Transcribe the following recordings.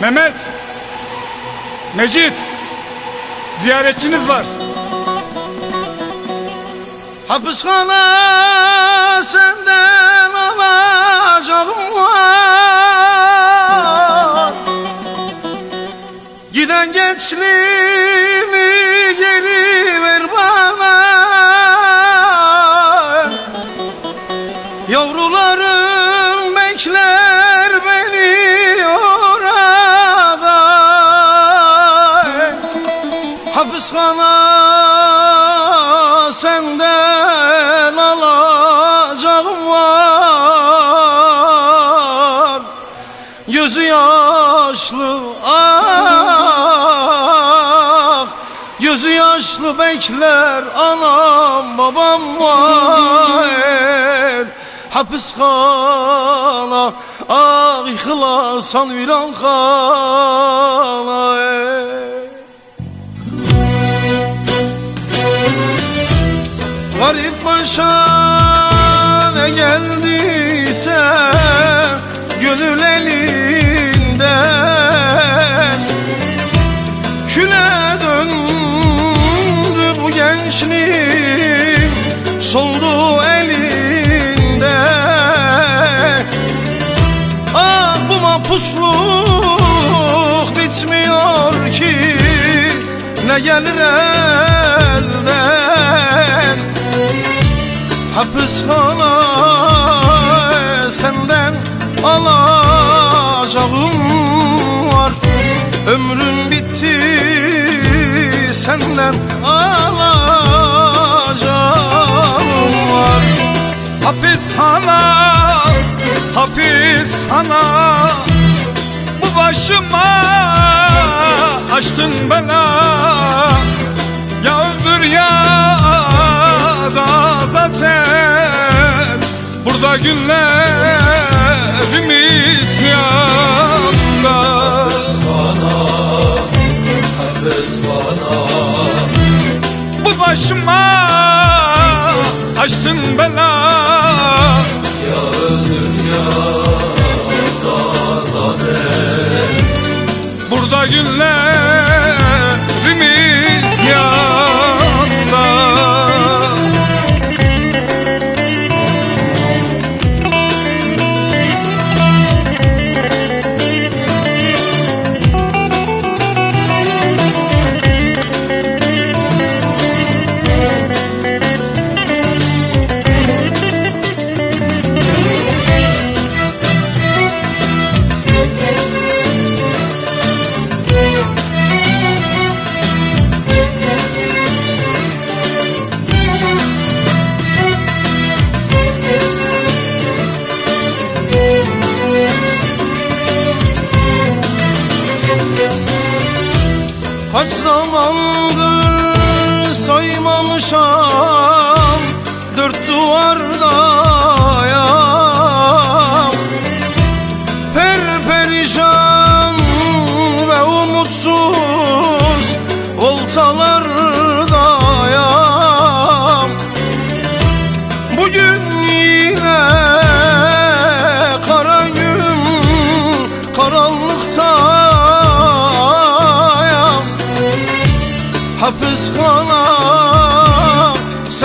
Mehmet, Mecit, ziyaretçiniz var. Hapishane Hapishane senden alacağım var. Gözü yaşlı ah Gözü yaşlı bekler anam babam var. Hapishane ah ihlasan viran khana. Garip başa ne geldiyse Gönül elinden. Küle döndü bu gençliğim Soldu elinde. Ah bu mapusluk bitmiyor ki Ne gelir Hapishane senden alacağım var. Ömrüm bitti senden alacağım var. Hapishane, hapishane Bu başıma açtın bela. Ya öldür ya Burada günlerimiz yanda Bu başıma açtın bela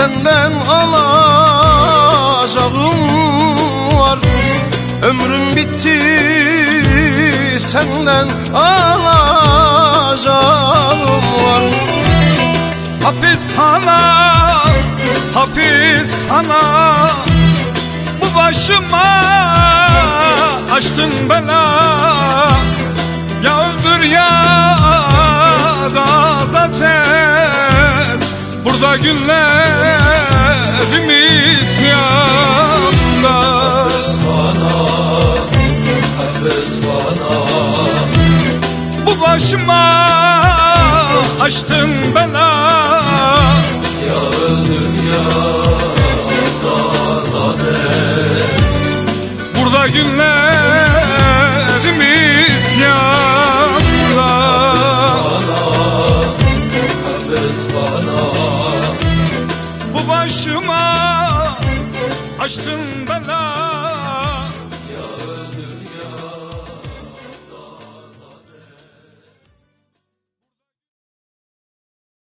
senden alacağım var. Ömrüm bitti senden alacağım var. Hapishane, hapishane Bu başıma açtın bela. Ya öldür ya da azat et. Burada günlerimiz açtın bela. Burada günlerimiz yanda Bu başıma açtın bela